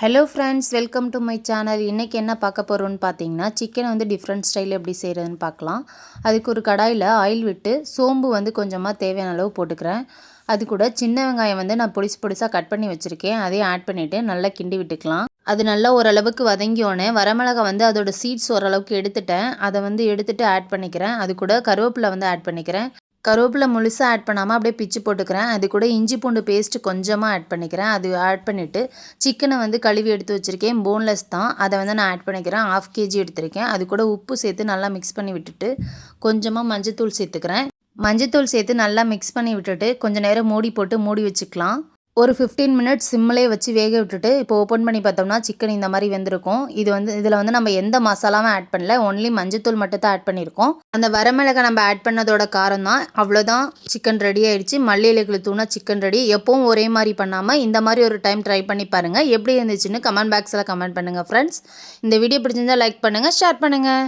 Hello friends welcome to my channel இன்றைக்கி என்ன பார்க்க போகிறோன்னு பார்த்தீங்கன்னா சிக்கனை வந்து டிஃப்ரெண்ட் ஸ்டைல் எப்படி செய்கிறதுன்னு பார்க்கலாம். அதுக்கு ஒரு கடாயில் ஆயில் விட்டு சோம்பு வந்து கொஞ்சமாக தேவையான அளவு போட்டுக்கிறேன். அது கூட சின்ன வெங்காயம் வந்து நான் பொடிசு பொடிசாக கட் பண்ணி வச்சுருக்கேன். அதையும் ஆட் பண்ணிவிட்டு நல்லா கிண்டி விட்டுக்கலாம். அது நல்லா ஓரளவுக்கு வதங்கியோன்னே வரமிளகா வந்து அதோட சீட்ஸ் ஓரளவுக்கு எடுத்துட்டேன். அதை வந்து எடுத்துகிட்டு ஆட் பண்ணிக்கிறேன். அது கூட கருவேப்பிலை வந்து ஆட் பண்ணிக்கிறேன். கருவேப்பிலை முழுசாக ஆட் பண்ணாமல் அப்படியே பிச்சு போட்டுக்கிறேன். அது கூட இஞ்சி பூண்டு பேஸ்ட்டு கொஞ்சமாக ஆட் பண்ணிக்கிறேன். அது ஆட் பண்ணிவிட்டு சிக்கனை வந்து கழுவி எடுத்து வச்சுருக்கேன். போன்லெஸ் தான். அதை வந்து நான் ஆட் பண்ணிக்கிறேன். ஆஃப் கேஜி எடுத்திருக்கேன். அது கூட உப்பு சேர்த்து நல்லா மிக்ஸ் பண்ணி விட்டுட்டு கொஞ்சமாக மஞ்சத்தூள் சேர்த்துக்கிறேன். மஞ்சத்தூள் சேர்த்து நல்லா மிக்ஸ் பண்ணி விட்டுட்டு கொஞ்சம் நேரம் மூடி போட்டு மூடி வச்சுக்கலாம். ஒரு ஃபிஃப்டீன் மினிட்ஸ் சிம்மிலே வச்சு வேக விட்டுட்டு இப்போ ஓப்பன் பண்ணி பார்த்தோம்னா சிக்கன் இந்த மாதிரி வெந்திருக்கும். இது வந்து இதில் வந்து நம்ம எந்த மசாலாவும் ஆட் பண்ணல ஒன்லி மஞ்சத்தூள் மட்டும் தான் ஆட் பண்ணியிருக்கோம். அந்த வரமிளகா நம்ம ஆட் பண்ணதோட காரம் தான் அவ்வளோதான் சிக்கன் ரெடி ஆயிடுச்சு. மல்லி இலைகளை தூணா சிக்கன் ரெடி எப்பவும் ஒரே மாதிரி பண்ணாமல் இந்த மாதிரி ஒரு டைம் ட்ரை பண்ணி பாருங்கள் எப்படி இருந்துச்சுன்னு கமெண்ட் பாக்ஸில் கமெண்ட் பண்ணுங்கள் ஃப்ரெண்ட்ஸ் இந்த வீடியோ பிடிச்சிருந்தா லைக் பண்ணுங்கள் ஷேர் பண்ணுங்கள்